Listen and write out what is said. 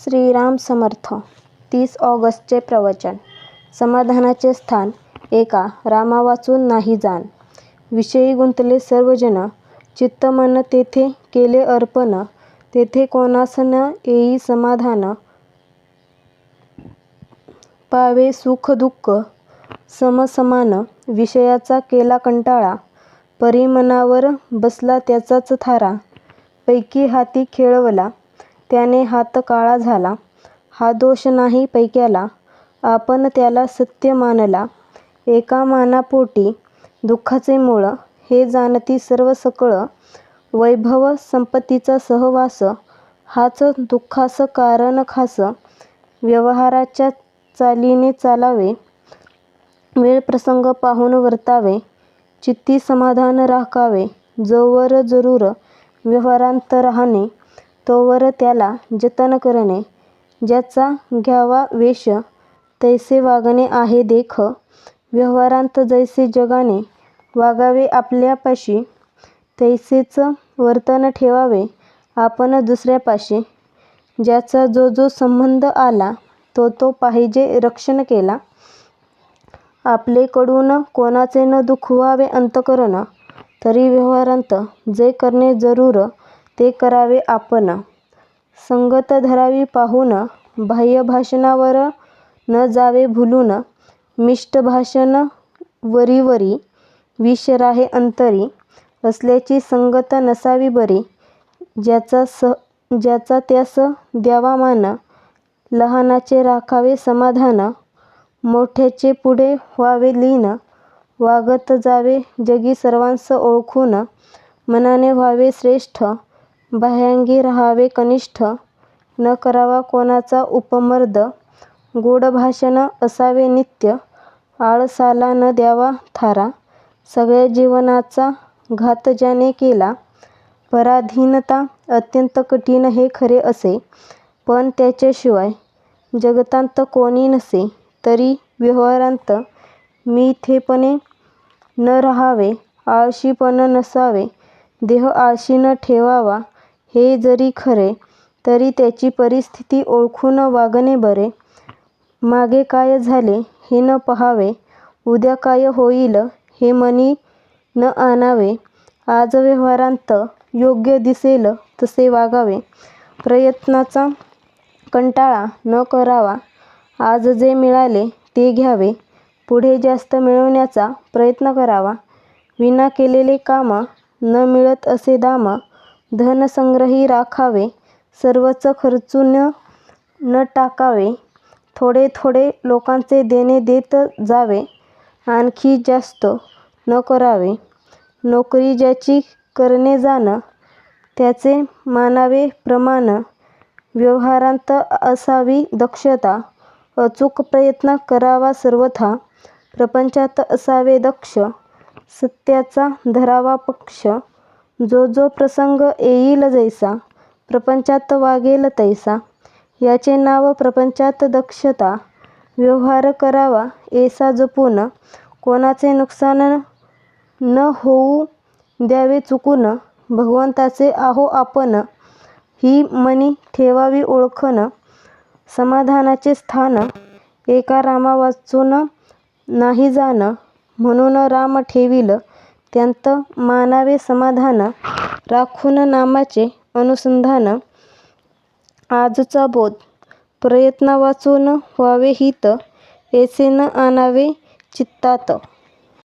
श्रीराम समर्थ. तीस ऑगस्टचे प्रवचन. समाधानाचे स्थान. एका रामा वाचून नाही जाण. विषयी गुंतले सर्वजन चित्त मन तेथे केले अर्पण. तेथे कोणास न येई समाधान. पावे सुख दुःख. समसमान. विषयाचा केला कंटाळा. परिमनावर बसला त्याचाच थारा. पैकी हाती खेळवला. त्याने हात काळा झाला. हा दोष नाही पैक्याला. आपण त्याला सत्य मानला. एका मानापोटी दुःखाचे मूळ. हे जाणती सर्व सकळ. वैभव संपत्तीचा सहवास. हाच दुःखास कारण खास. व्यवहाराच्या चालीने चालावे. वेळ प्रसंग पाहून वर्तावे. चित्ती समाधान राखावे. जोवर जरूर व्यवहारांत राहणे. तोवर त्याला जतन करणे. ज्याचा घ्यावा वेश तैसे वागणे आहे देख. व्यवहारांत जैसे जगाने वागावे आपल्यापाशी तैसेच वर्तन ठेवावे आपण दुसऱ्यापाशी. ज्याचा जो जो संबंध आला तो तो पाहिजे रक्षण केला. आपलेकडून कोणाचे न दुखवावे अंतकरण तरी व्यवहारांत जे करणे जरूर ते करावे आपण. संगत धरावी पाहून बाह्य भाषणावर न जावे भुलून मिष्ट भाषण वरीवरी विष राहे अंतरी असल्याची संगत नसावी बरी. ज्याचा स ज्याचा त्यास द्यावा मान लहानाचे राखावे समाधान मोठ्याचे पुढे व्हावे लीन वागत जावे जगी सर्वांस ओळखून मनाने व्हावे श्रेष्ठ. बाह्यांगी राहावे कनिष्ठ. न करावा कोणाचा उपमर्द. गोड भाषण असावे नित्य. आळसाला न द्यावा थारा. सगळ्या जीवनाचा घात ज्याने केला पराधीनता अत्यंत कठीण हे खरे असे. पण त्याच्याशिवाय जगतांत कोणी नसे तरी व्यवहारांत मिथ्येपणे न राहावे आळशीपण नसावे. देह आळशी न ठेवावा हे जरी खरे तरी त्याची परिस्थिती ओळखून वागणे बरे. मागे काय झाले हे न पहावे. उद्या काय होईल हे मनी न आणावे. आज व्यवहारांत योग्य दिसेल तसे वागावे. प्रयत्नाचा कंटाळा न करावा. आज जे मिळाले ते घ्यावे. पुढे जास्त मिळवण्याचा प्रयत्न करावा. विना केलेले काम न मिळत असे दाम धनसंग्रही राखावे सर्वच खर्चून न टाकावे थोडे थोडे लोकांचे देणे देत जावे आणखी जास्त न करावे. नोकरी ज्याची करणे जाण त्याचे मानावे प्रमाण व्यवहारांत असावी दक्षता अचूक प्रयत्न करावा सर्वथा प्रपंचात असावे दक्ष सत्याचा धरावा पक्ष जो जो प्रसंग येईल जैसा प्रपंचात वागेल तैसा याचे नाव प्रपंचात दक्षता व्यवहार करावा ऐसा जपून कोणाचे नुकसान न होऊ द्यावे चुकून भगवंताचे आहो आपण ही मनी ठेवावी ओळखून समाधानाचे स्थान एका रामा वाचून नाही जाण म्हणून राम ठेवील त्यांत मानावे समाधान राखून नामाचे अनुसंधान आजचा बोध. प्रयत्न वाचून व्हावे हित ऐसे न आणावे चित्तात.